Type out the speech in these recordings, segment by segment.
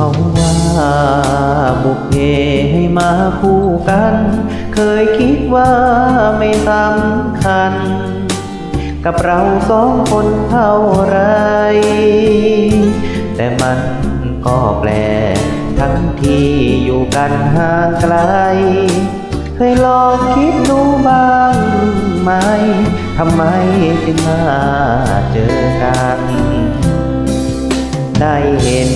เขาว่าบุพเพให้มาคู่กัน เคยคิดว่าไม่สำคัญ กับเราสองคนเท่าไร แต่มันก็แปล ทั้งที่อยู่กันห่างไกล เคยลองคิดดูบ้างไหมทำไมจึงมาเจอกัน ได้เห็น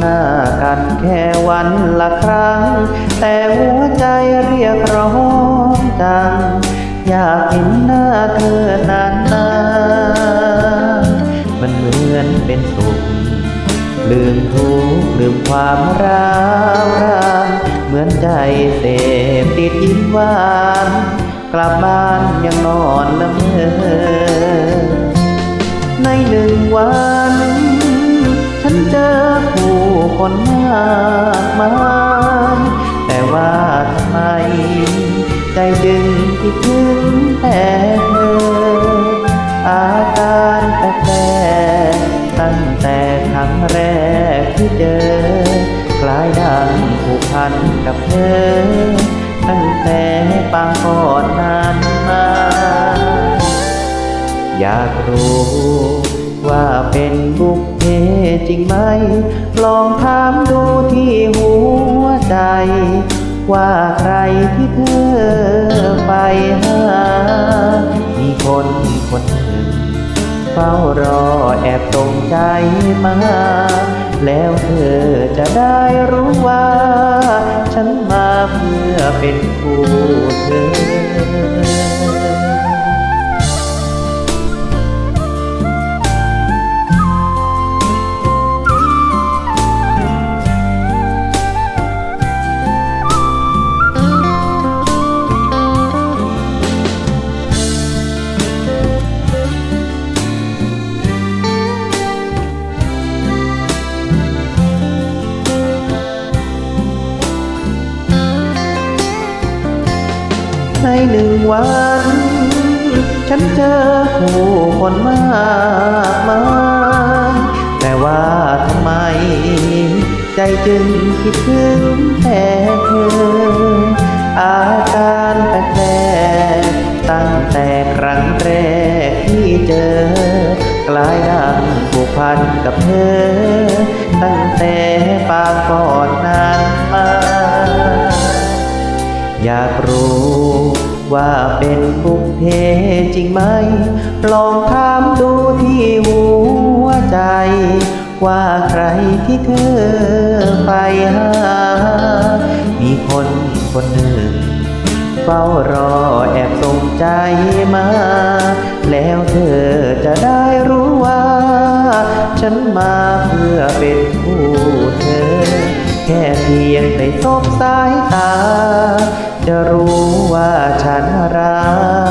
หน้ากันแค่วันละครั้ง แต่หัวใจเรียกร้องจัง อยากเห็นหน้าเธอนานๆมันเหมือนเป็นสุข ลืมทุกข์ลืมความร้าวรานเหมือนใจเสพติดยิ้มหวาน กลับบ้านยังนอนละเมอในหนึ่งวัน คนมากมายแต่ว่าทำไม ใจจึงคิดถึงแต่เธอ อาการแปลกๆตั้งแต่ครั้งแรกที่เจอคล้ายดังผูกพันกับเธอ ตั้งแต่ปางก่อนนานมา อยากรู้ว่าเป็นบุพเพ จริงไหม ลองถามดูที่หัวใจ ว่าใครที่เธอไปหา มีคนคนหนึ่ง เฝ้ารอแอบตรงใจมา แล้วเธอจะได้รู้ว่า ฉันมาเพื่อเป็นคู่ หนึ่งวัน ฉันเจอผู้คนมากมายแต่ว่าทำไม ใจจึงคิดถึงแต่เธอ อาการแปลกๆตั้งแต่ครั้งแรกที่เจอ กลายดังผูกพันกับเธอ ตั้งแต่ปางก่อน ว่าเป็นบุพเพจริงไหม ลองถามดูที่หัวใจ ว่าใครที่เธอไปหา มีคนคนหนึ่ง เฝ้ารอแอบส่งใจมา แล้วเธอจะได้รู้ว่า ฉันมาเพื่อเป็นคู่เธอ ค่เพียงได้สบสายตา จะรู้ว่าฉันรัก